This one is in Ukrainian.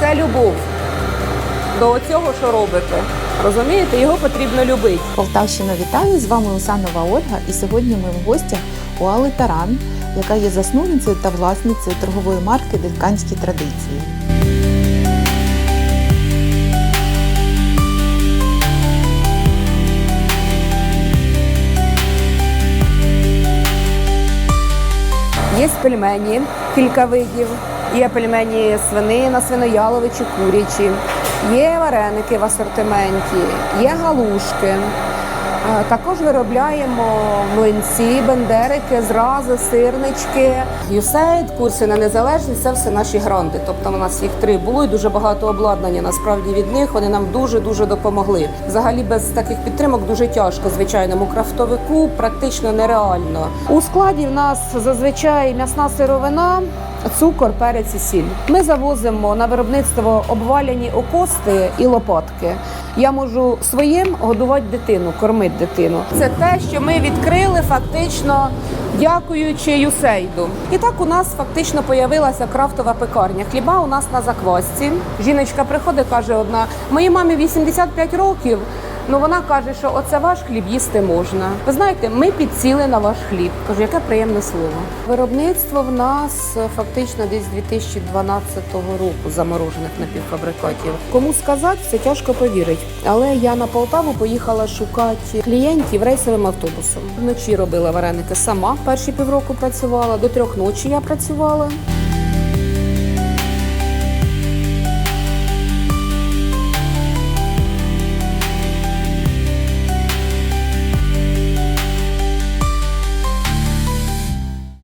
це любов до цього, що робите. Розумієте, його потрібно любити. Полтавщина вітаю! З вами Усанова Ольга. І сьогодні ми в гостях у Алли Таран, яка є засновницею та власницею торгової марки Диканські традиції. Є пельмені, кілька видів. Є пельмені свинина, свинояловичі, курячі, є вареники в асортименті, є галушки. Е, Також виробляємо млинці, бендерики, зрази, сирнички. Юсейд, курси на незалежність це все наші гранди. Тобто у нас їх три було і дуже багато обладнання. Насправді від них вони нам дуже дуже допомогли. Взагалі без таких підтримок дуже тяжко звичайному крафтовику, практично нереально. У складі в нас зазвичай м'ясна сировина. Цукор, перець і сіль. Ми завозимо на виробництво обваляні окости і лопатки. Я можу своїм годувати дитину, кормити дитину. Це те, що ми відкрили фактично дякуючи Юсейду. І так у нас фактично появилася крафтова пекарня. Хліба у нас на заквасці. Жіночка приходить, каже одна: моїй мамі 85 років. Ну вона каже, що оце ваш хліб їсти можна. Ви знаєте, ми підсіли на ваш хліб. Кажу, яке приємне слово. Виробництво в нас фактично десь з 2012 року заморожених напівфабрикатів. Кому сказати, це тяжко повірити. Але я на Полтаву поїхала шукати клієнтів рейсовим автобусом. Вночі робила вареники сама. Перші півроку працювала. До трьох ночі я працювала.